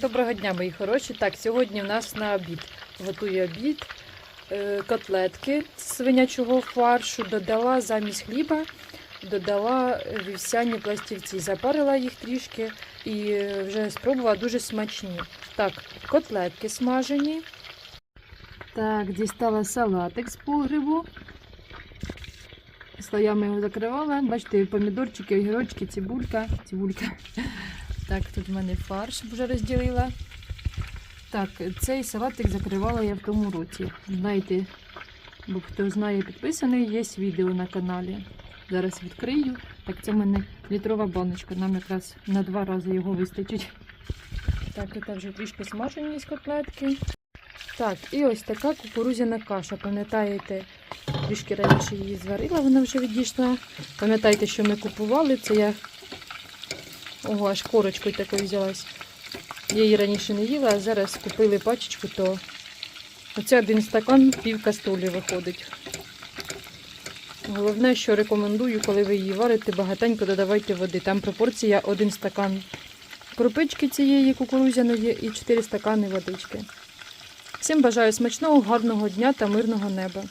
Доброго дня, мої хороші. Так, сьогодні в нас на обід. Готую обід. Е, Котлетки з свинячого фаршу. Додала замість хліба, додала вівсяні пластівці. Запарила їх трішки і вже спробувала дуже смачні. Так, котлетки смажені. Так, дістала салатик з погребу. Слоями його закривала. Бачите, помідорчики, огірочки, цибулька. Цибулька. Так, тут в мене фарш вже розділила. Так, цей салатик закривала я в тому році. Знаєте, бо хто знає, підписаний, є відео на каналі. Зараз відкрию. Так, це в мене літрова баночка. Нам якраз на два рази його вистачить. Так, тут вже трішки смажені з котлетки. Так, і ось така кукурузяна каша. Пам'ятаєте, трішки раніше її зварила, вона вже відійшла. Пам'ятаєте, що ми купували, це я Ого, аж корочкою такою взялась. Я її раніше не їла, а зараз купили пачечку, то оце один стакан пів каструлі виходить. Головне, що рекомендую, коли ви її варите, багатенько додавайте води. Там пропорція один стакан крупички цієї кукурузяної і 4 стакани водички. Всім бажаю смачного, гарного дня та мирного неба.